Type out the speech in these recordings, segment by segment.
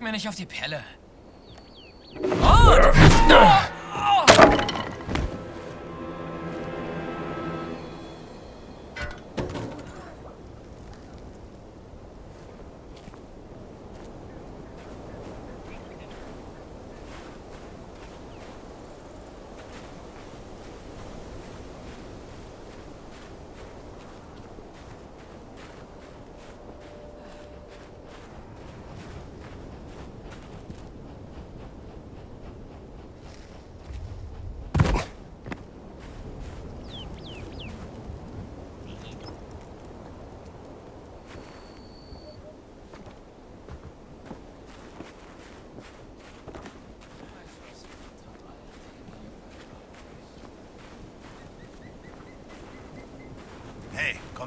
Mir nicht auf die Pelle.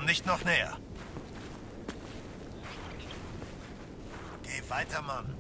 Komm nicht noch näher. Geh weiter, Mann.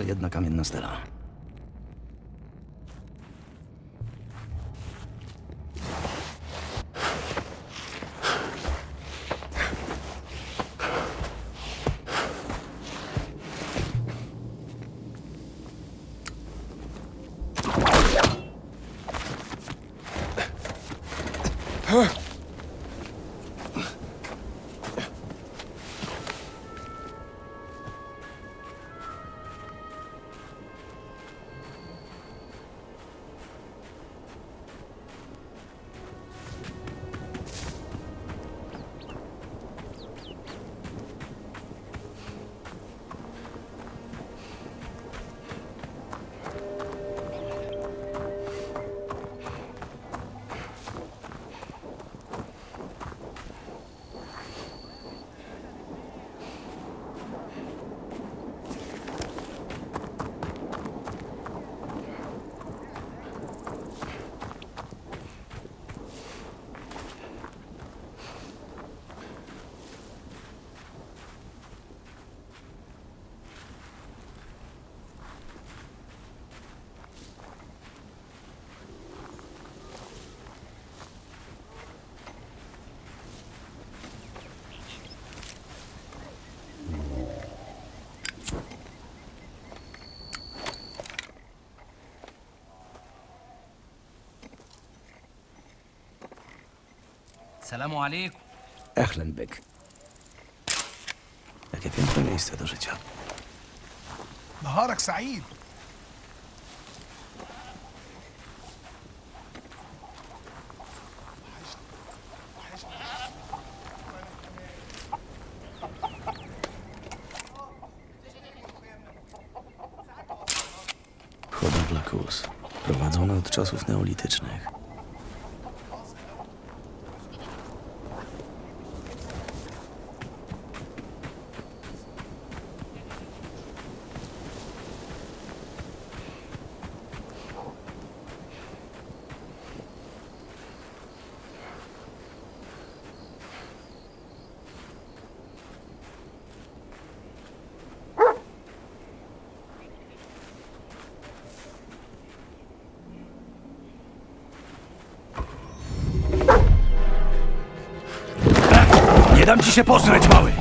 jeszcze jedna kamienna stela. Huh? Salamu alaikum. Echlenbeck. Jakie piękne miejsce do życia. نهارك سعيد Hodowla kóz. Prowadzona od czasów neolitycznych. Ci się posrać, mały!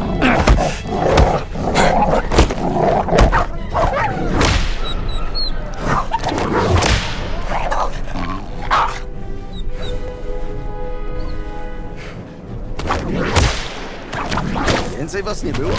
Więcej was nie było?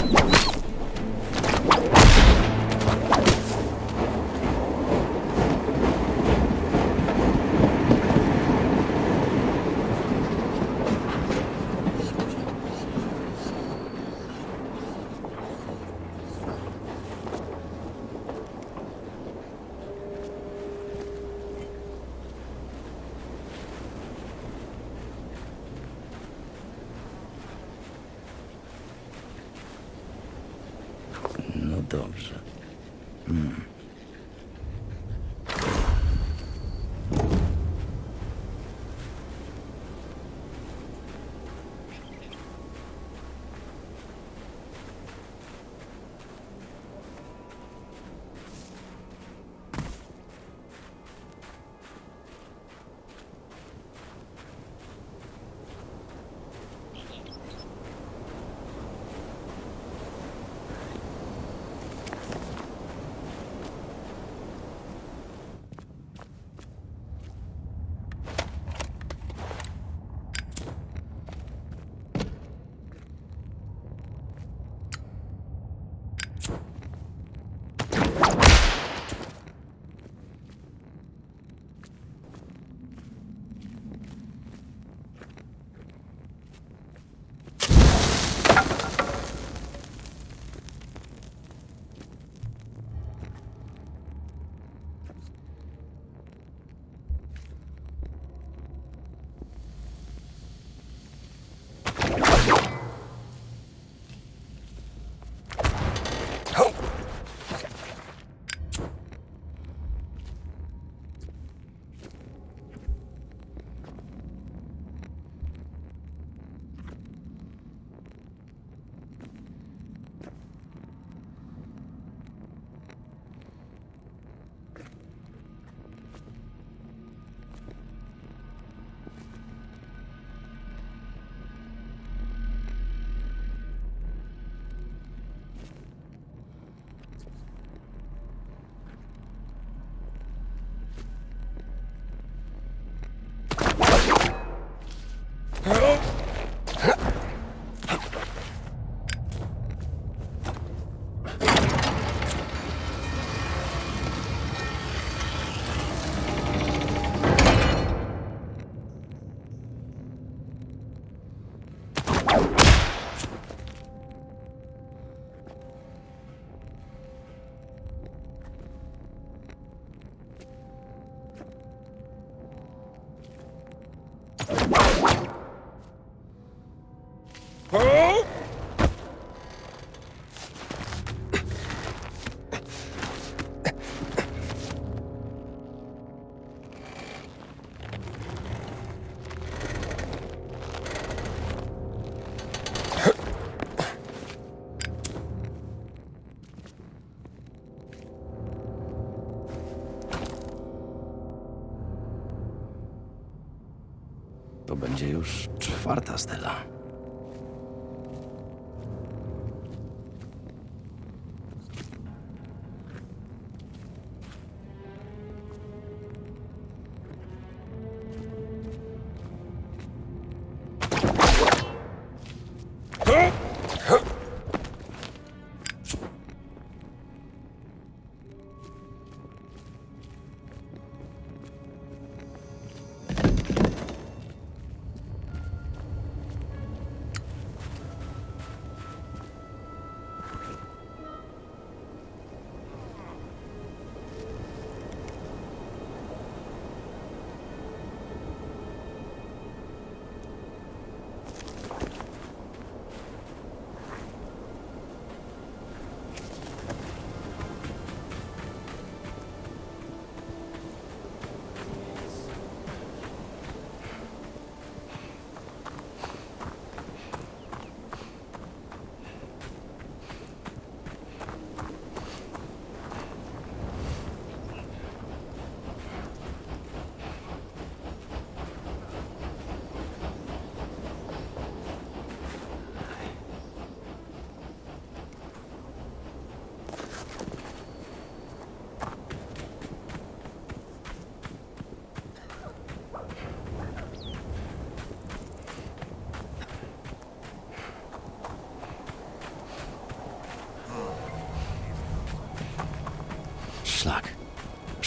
To będzie już czwarta stela.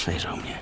Przejrzał mnie.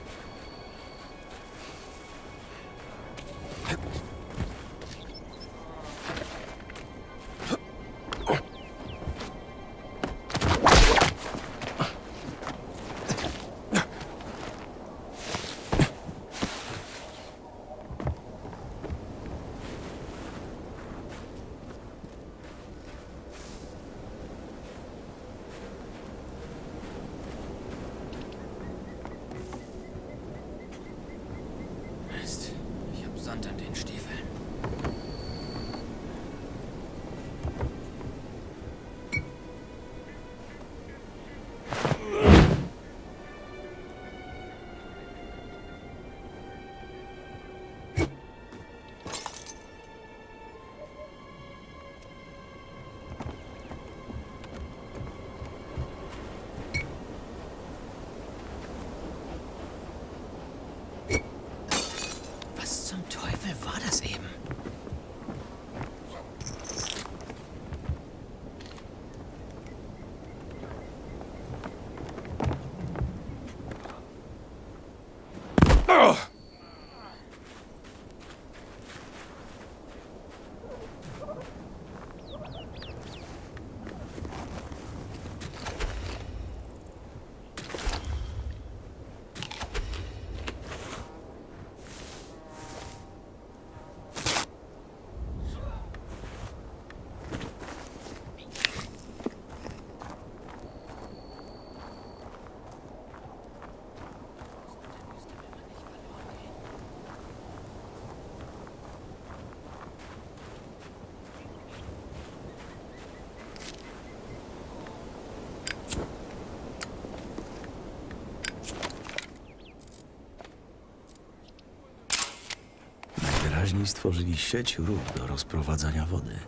Najwyraźniej stworzyli sieć rur do rozprowadzania wody.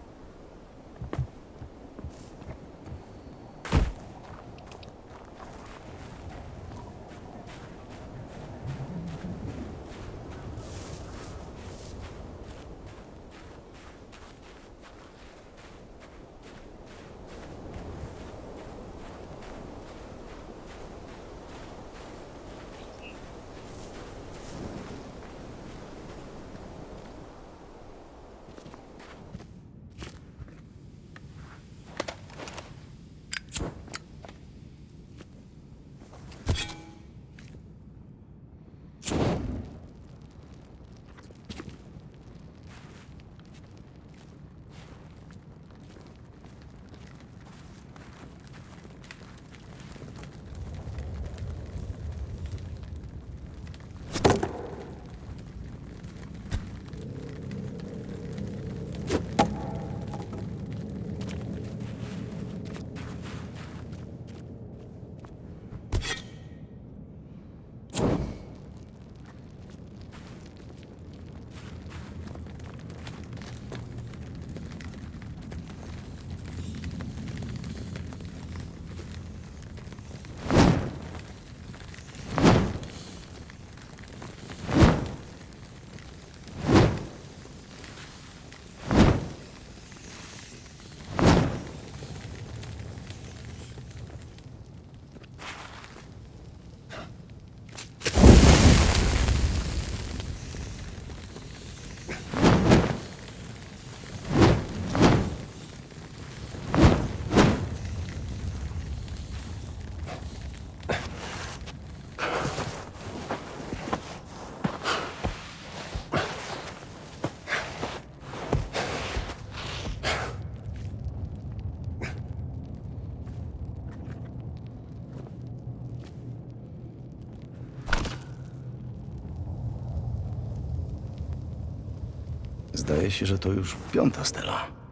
Zdaje się, że to już piąta stela.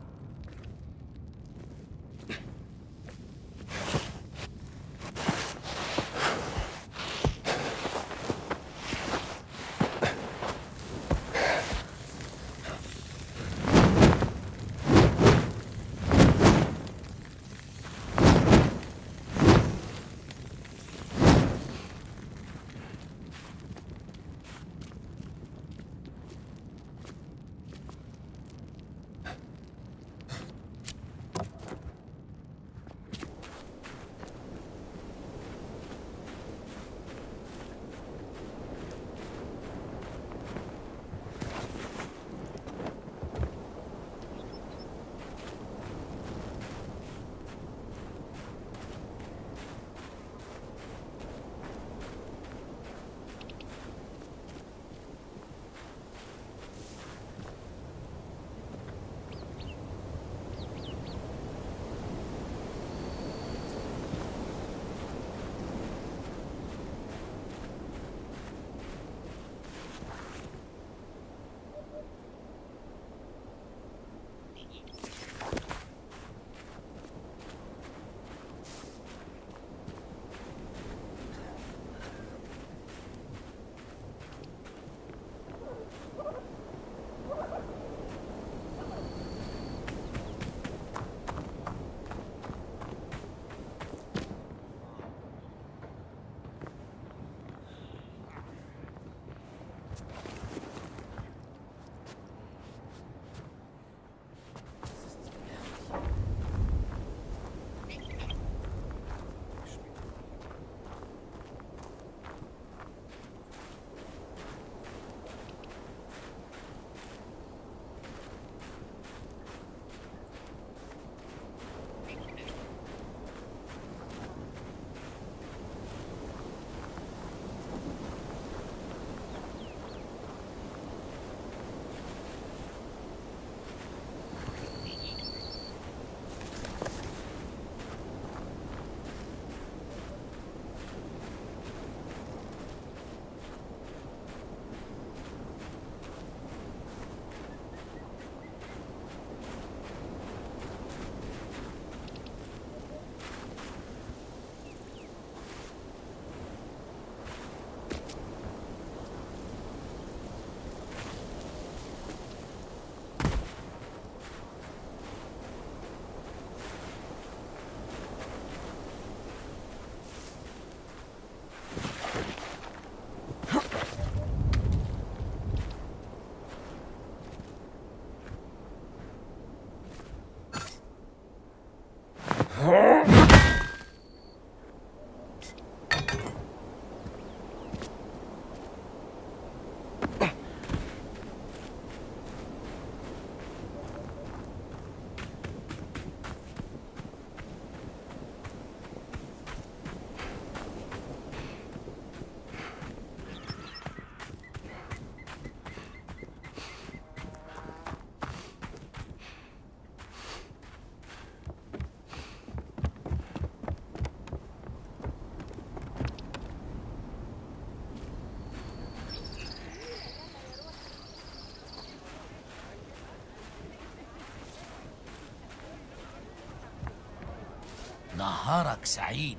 نهارك سعيد.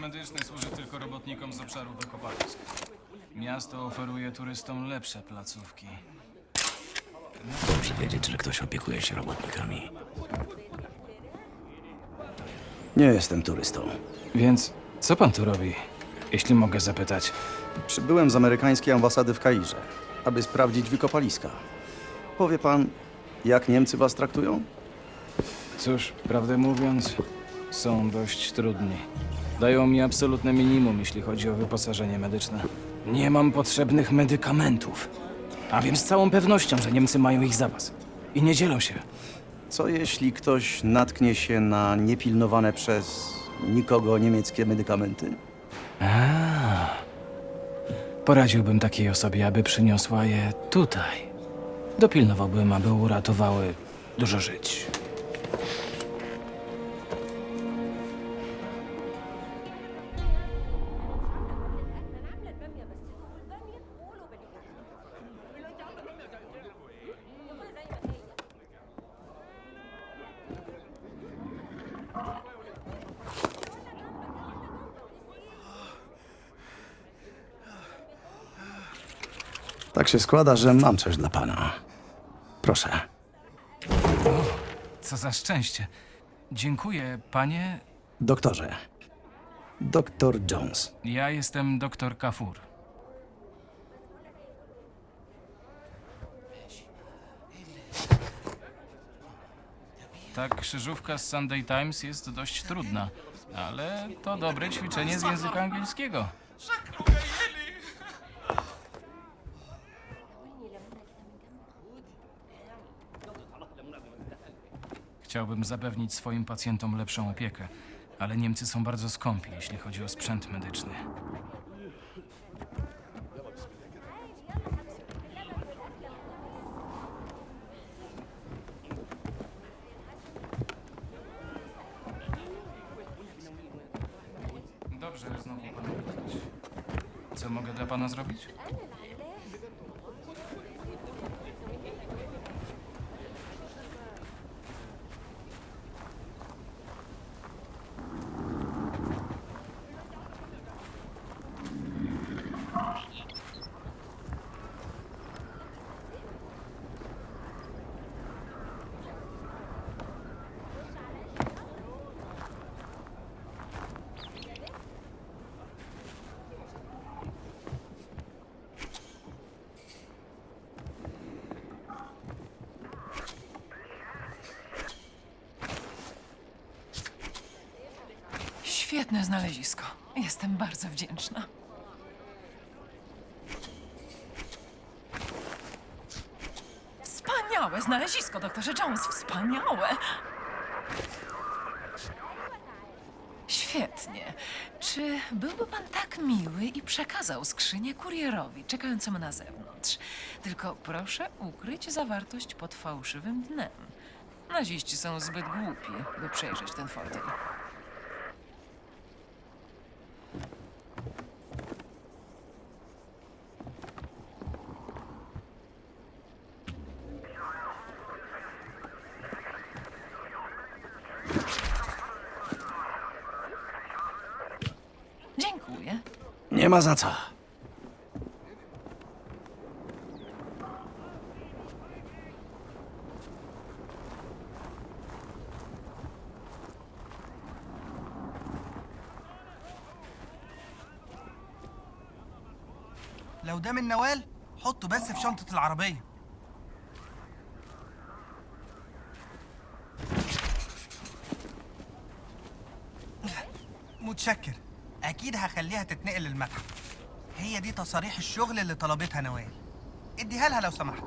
Medyczny służy tylko robotnikom z obszarów wykopalisk. Miasto oferuje turystom lepsze placówki. Dobrze wiedzieć, że ktoś opiekuje się robotnikami. Nie jestem turystą. Więc co pan tu robi, jeśli mogę zapytać? Przybyłem z amerykańskiej ambasady w Kairze, aby sprawdzić wykopaliska. Powie pan, jak Niemcy was traktują? Cóż, prawdę mówiąc, są dość trudni. Dają mi absolutne minimum, jeśli chodzi o wyposażenie medyczne. Nie mam potrzebnych medykamentów. A wiem z całą pewnością, że Niemcy mają ich zapas. I nie dzielą się. Co jeśli ktoś natknie się na niepilnowane przez nikogo niemieckie medykamenty? Poradziłbym takiej osobie, aby przyniosła je tutaj. Dopilnowałbym, aby uratowały dużo żyć. Się składa, że mam coś dla pana. Proszę. Co za szczęście. Dziękuję, panie. Doktorze. Doktor Jones. Ja jestem doktor Kafur. Ta krzyżówka z Sunday Times jest dość trudna, ale to dobre ćwiczenie z języka angielskiego. Chciałbym zapewnić swoim pacjentom lepszą opiekę, ale Niemcy są bardzo skąpi, jeśli chodzi o sprzęt medyczny. Dobrze znowu widzieć. Co mogę dla pana zrobić? Świetne znalezisko. Jestem bardzo wdzięczna. Wspaniałe znalezisko, doktorze Jones. Wspaniałe. Świetnie. Czy byłby pan tak miły i przekazał skrzynię kurierowi czekającemu na zewnątrz? Tylko proszę ukryć zawartość pod fałszywym dnem. Naziści są zbyt głupi, by przejrzeć ten fortel. Ma za co. لو ده من نوال حطه بس في شنطة العربية متشكر أكيد هخليها تتنقل للمتحف. هي دي تصاريح الشغل اللي طلبتها نوال. اديها لها لو سمحت.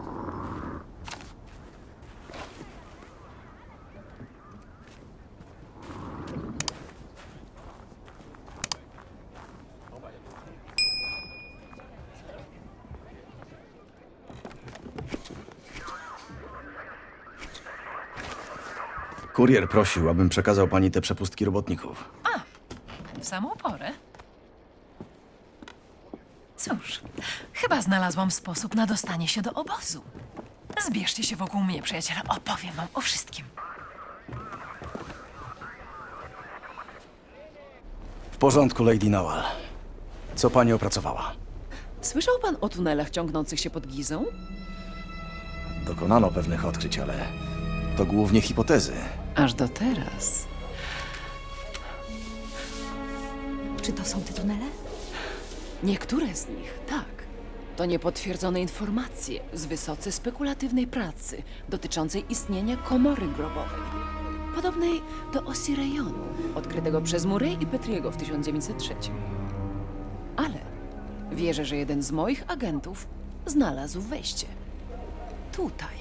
Kurier prosił, abym przekazał pani te przepustki robotników. Samą porę. Cóż, chyba znalazłam sposób na dostanie się do obozu. Zbierzcie się wokół mnie, przyjaciele. Opowiem wam o wszystkim. W porządku, Lady Nawal. Co pani opracowała? Słyszał pan o tunelach ciągnących się pod Gizą? Dokonano pewnych odkryć, ale to głównie hipotezy. Aż do teraz. Czy to są te tunele? Niektóre z nich, tak. To niepotwierdzone informacje z wysoce spekulatywnej pracy dotyczącej istnienia komory grobowej. Podobnej do Osirejonu, odkrytego przez Murray i Petriego w 1903. Ale wierzę, że jeden z moich agentów znalazł wejście. Tutaj.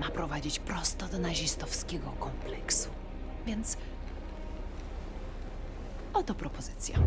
Ma prowadzić prosto do nazistowskiego kompleksu. Więc oto propozycja.